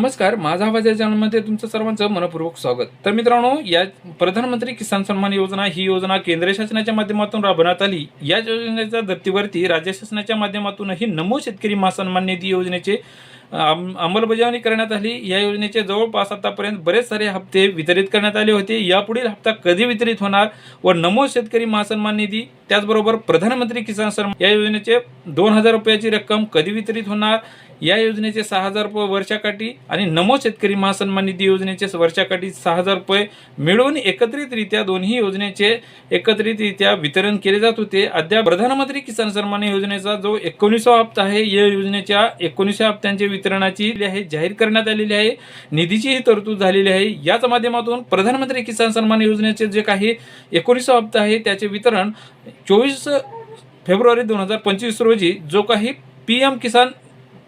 नमस्कार माझा आवाज या चॅनलमध्ये तुमचं सर्वांचं मनपूर्वक स्वागत. तर मित्रांनो या प्रधानमंत्री किसान सन्मान योजना ही योजना केंद्र शासनाच्या माध्यमातून राबवण्यात आली. या योजनेच्या धर्तीवरती राज्य शासनाच्या माध्यमातूनही नमो शेतकरी महासन्मान निधी योजनेचे अंमलबजावणी करण्यात आली. या योजनेचे जवळपास आतापर्यंत बरेच सारे हप्ते वितरित करण्यात आले होते. यापुढील हप्ता कधी वितरित होणार व नमो शेतकरी महासन्मान निधी त्याचबरोबर प्रधानमंत्री किसान सन्मान या योजनेचे दोन हजार रुपयाची रक्कम कधी वितरित होणार या योजनेचे सहा हजार रुपये वर्षाकाठी आणि नमो शेतकरी महासन्मान निधी योजनेचे वर्षाकाठी सहा हजार रुपये मिळून एकत्रितरित्या दोन्ही योजनेचे एकत्रितरित्या वितरण केले जात होते. अद्याप प्रधानमंत्री किसान सन्मान योजनेचा जो एकोणीसवा हप्ता आहे या योजनेच्या एकोणीसव्या हप्त्यांच्या वितरणाची आहे जाहीर करण्यात आलेली आहे. निधीचीही तरतूद झालेली आहे. याच माध्यमातून प्रधानमंत्री किसान सन्मान योजनेचे जे काही एकोणीसवा हप्ता आहे त्याचे वितरण चोवीस फेब्रुवारी दोन हजार पंचवीस रोजी जो काही पी एम किसान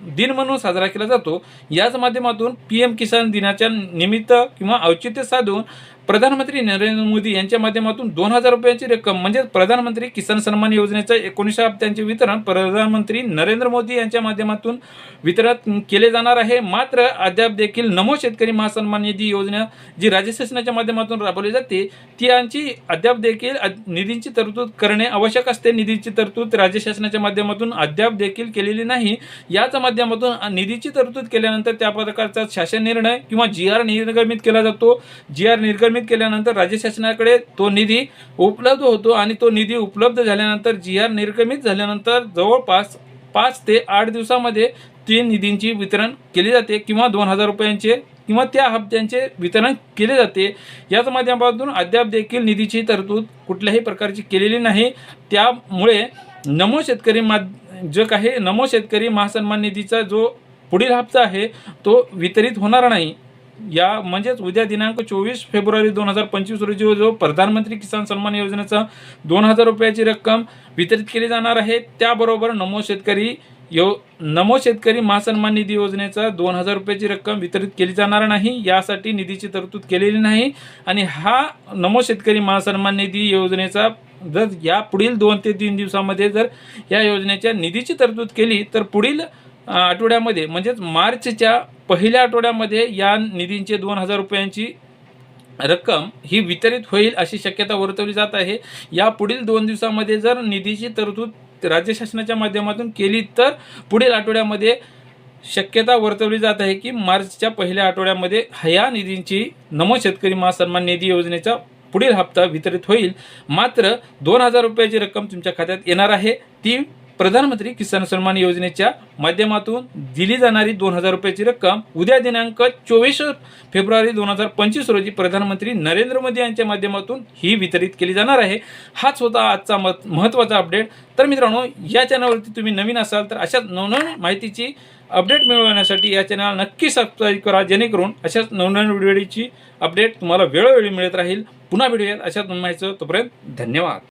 दिन म्हणून साजरा केला जातो. याच माध्यमातून पी एम किसान दिनाच्या निमित्त किंवा औचित्य साधून प्रधानमंत्री नरेंद्र मोदी यांच्या माध्यमातून दोन हजार रुपयांची रक्कम म्हणजे प्रधानमंत्री किसान सन्मान योजनेचं एकोणीसशे हप्त्यांचे वितरण प्रधानमंत्री नरेंद्र मोदी यांच्या माध्यमातून वितरण केले जाणार आहे. मात्र अद्याप देखील नमो शेतकरी महासन्मान निधी योजना जी राज्य शासनाच्या माध्यमातून राबवली जाते ती यांची अद्याप देखील निधींची निधीची तरतूद करणे आवश्यक असते. निधीची तरतूद राज्य शासनाच्या माध्यमातून अद्याप देखील केलेली नाही. याच माध्यमातून निधीची तरतूद केल्यानंतर त्या प्रकारचा शासन निर्णय किंवा जी आर निर्गमित केला जातो. जी आर निर्गमित केल्यानंतर राज्य शासनाकडे तो निधी उपलब्ध होतो आणि तो निधी उपलब्ध झाल्यानंतर जी आर निर्गमित झाल्यानंतर जवळपास पाच ते आठ दिवसामध्ये ती निधींची वितरण केली जाते किंवा दोन हजार रुपयांचे किंवा त्या हप्त्यांचे वितरण केले जाते. याच माध्यमातून अद्याप देखील निधीची तरतूद कुठल्याही प्रकारची केलेली नाही. त्यामुळे नमो शेतकरी मा जो काही नमो शेतकरी महासन्मान निधीचा जो पुढील हप्ता आहे तो वितरित होणार नाही. या म्हणजेच उद्या दिनांक चोवीस फेब्रुवारी दोन हजार पंचवीस रोजी जो प्रधानमंत्री किसान सन्मान योजनेचा दोन हजार रुपयाची रक्कम वितरित केली जाणार आहे त्याबरोबर नमो शेतकरी यो नमो शेतकरी महासन्मान निधी योजनेचा दोन हजार रुपयाची रक्कम वितरित केली जाणार नाही यासाठी निधीची तरतूद केलेली नाही. आणि हा नमो शेतकरी महासन्मान निधी योजनेचा जर या पुढील दोन ते तीन दिवसामध्ये जर या योजनेच्या निधीची तरतूद केली तर पुढील आठवड्यामध्ये म्हणजेच मार्चच्या पहिल्या आठवड्यामध्ये या निधींचे दोन हजार रुपयांची रक्कम ही वितरित होईल अशी शक्यता वर्तवली जात आहे. या पुढील दोन दिवसामध्ये जर निधीची तरतूद राज्य शासनाच्या माध्यमातून केली तर पुढील आठवड्यामध्ये शक्यता वर्तवली जात आहे की मार्चच्या पहिल्या आठवड्यामध्ये ह्या निधींची नमो शेतकरी महासन्मान निधी योजनेचा पुढील हप्ता वितरित होईल. मात्र दोन हजार रुपयाची रक्कम तुमच्या खात्यात येणार आहे. ती प्रधानमंत्री किसान सन्मान योजनेच्या माध्यमातून दिली जाणारी दोन हजार रुपयाची रक्कम उद्या दिनांक चोवीस फेब्रुवारी दोन हजार पंचवीस रोजी प्रधानमंत्री नरेंद्र मोदी यांच्या माध्यमातून ही वितरित केली जाणार आहे. हाच होता आजचा मत महत्त्वाचा अपडेट. तर मित्रांनो या चॅनलवरती तुम्ही नवीन असाल तर अशाच नवनवीन माहितीची अपडेट मिळवण्यासाठी या चॅनल नक्की सबस्क्राईब करा जेणेकरून अशाच नवनवीन व्हिडिओची अपडेट तुम्हाला वेळोवेळी मिळत राहील. पुन्हा भेटूयात अशाच माहिती तोपर्यंत धन्यवाद.